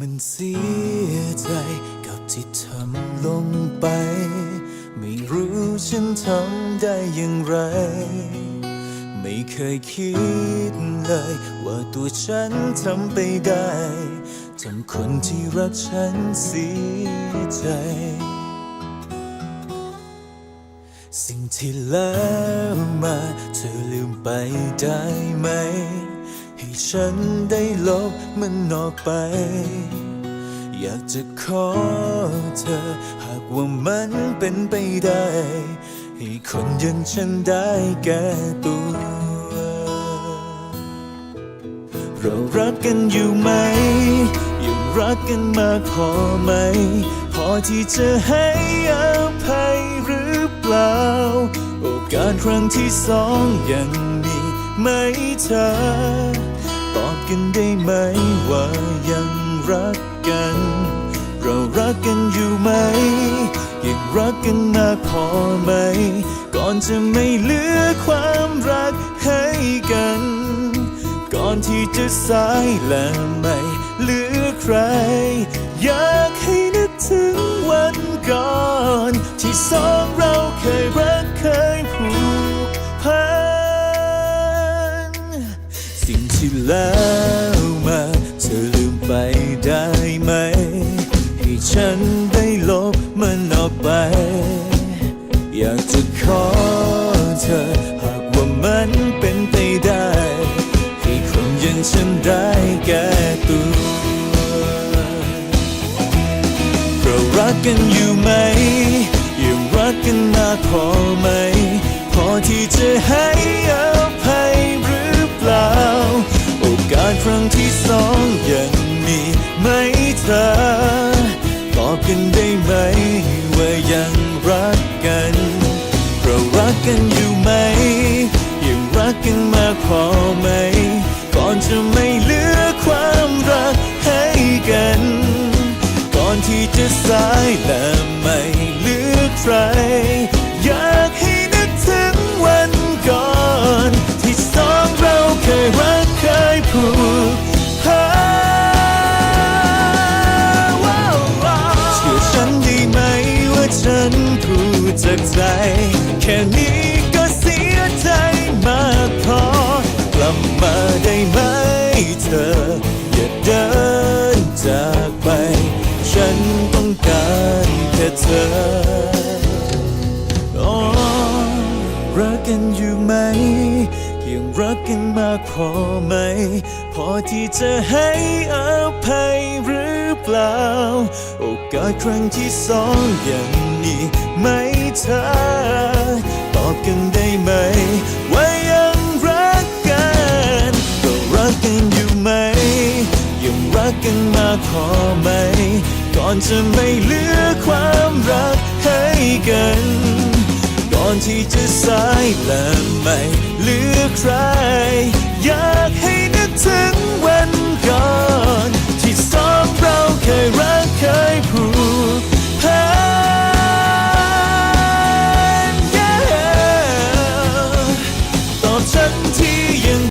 มันเสียใจกับที่ทำลงไป ไม่รู้ฉันทำได้อย่างไร ไม่เคยคิดเลย ว่าตัวฉันทำไปได้ทำคนที่รักฉันเสียใจ สิ่งที่แล้วมาเธอลืมไปได้ไหม ฉันได้ลบมันออกไป อยากจะขอเธอ หากว่ามันเป็นไปได้ ให้คนอยังฉันได้แก้ตัว เรารักกันอยู่ไหม ยังรักกันมากพอไหม พอที่จะให้อภัยหรือเปล่า โอกาสครั้งที่สองยังมี ไหมเธอ ตอบกันได้ไหมว่ายังรักกัน เรารักกันอยู่ไหม ยังรักกันมากพอไหม ก่อนจะไม่เหลือความรักให้กัน ก่อนที่จะสายและไม่เหลือใคร อยากให้นึกถึงวันก่อน ที่สองเรา ที่แล้วมาเธอลืมไปได้ไหม ให้ฉันได้ลบมันออกไป อยากจะขอเธอ หากว่ามันเป็นไปได้ ให้คนอยังฉันได้แก้ตัวเรารักกันอยู่ไหม ยังรักกันมากพอไหม พอที่จะให้ กันได้ไหม ว่ายังรักกันเรารักกันอยู่ไหม ยังรักกันมากพอไหม ก่อนจะไม่เหลือความรักให้กัน ก่อนที่จะสายและไม่เหลือใครอยาก จากใจ แค่นี้ก็เสียใจมากพอกลับมาได้ไหมเธอ อย่าเดินจากไป ฉันต้องการแค่เธออ๋อรักกันอยู่ไหมยังรักกันมากพอไหม พอที่จะให้อภัยหรือเปล่า โอกาสครั้งที่สองยัง มีไหมเธอ ตอบกันได้ไหม ว่ายังรักกันก็รักกันอยู่ไหม ยังรักกันมากพอไหม ก่อนจะไม่เหลือความรักให้กัน ก่อนที่จะสายและไม่เหลือใคร